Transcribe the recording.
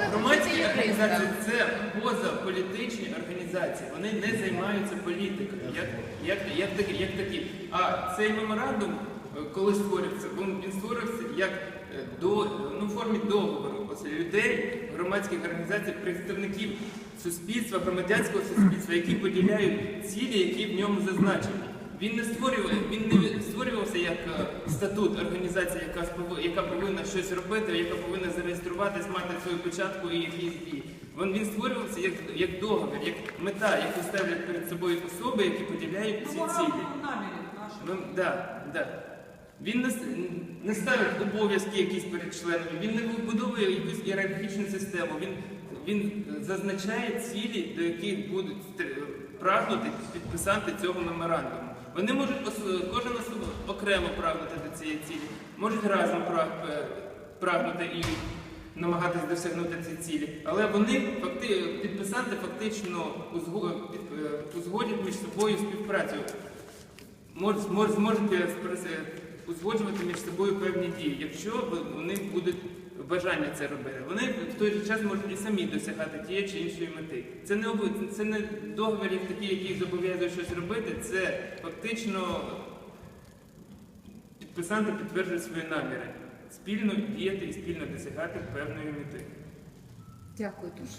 Громадські організації це позаполітичні організації. Вони не займаються політикою, як, такі. А цей меморандум, е, коли створювався, він, створювався як е, до ну, формі договору людей, громадських організацій, представників суспільства, громадянського суспільства, які поділяють цілі, які в ньому зазначені. Він не створював, він не створювався як е, статут організації, яка яка повинна щось робити, яка повинна зареєструватись, мати свою початку і якісь дії. Він, він створювався як, як договір, як мета, яку ставлять перед собою особи, які поділяють ці цілі. Ну, да, да. Він не, не ставить обов'язки якісь перед членами, він не вибудовує якусь ієрархічну систему, він, він зазначає цілі, до яких будуть прагнути підписанти цього меморандуму. Вони можуть кожен окремо прагнути до цієї цілі, можуть разом е, прагнути і намагатись досягнути ці цілі. Але вони підписанти фактично під- е, узгодять між собою співпрацю мож, мож, узгоджувати між собою певні дії, якщо вони будуть бажання це робити. Вони в той же час можуть і самі досягати тієї чи іншої мети. Це не оби- це не договір, такі, які зобов'язують щось робити. Це фактично підписанти підтверджують свої наміри спільно діяти і спільно досягати певної мети. Дякую дуже.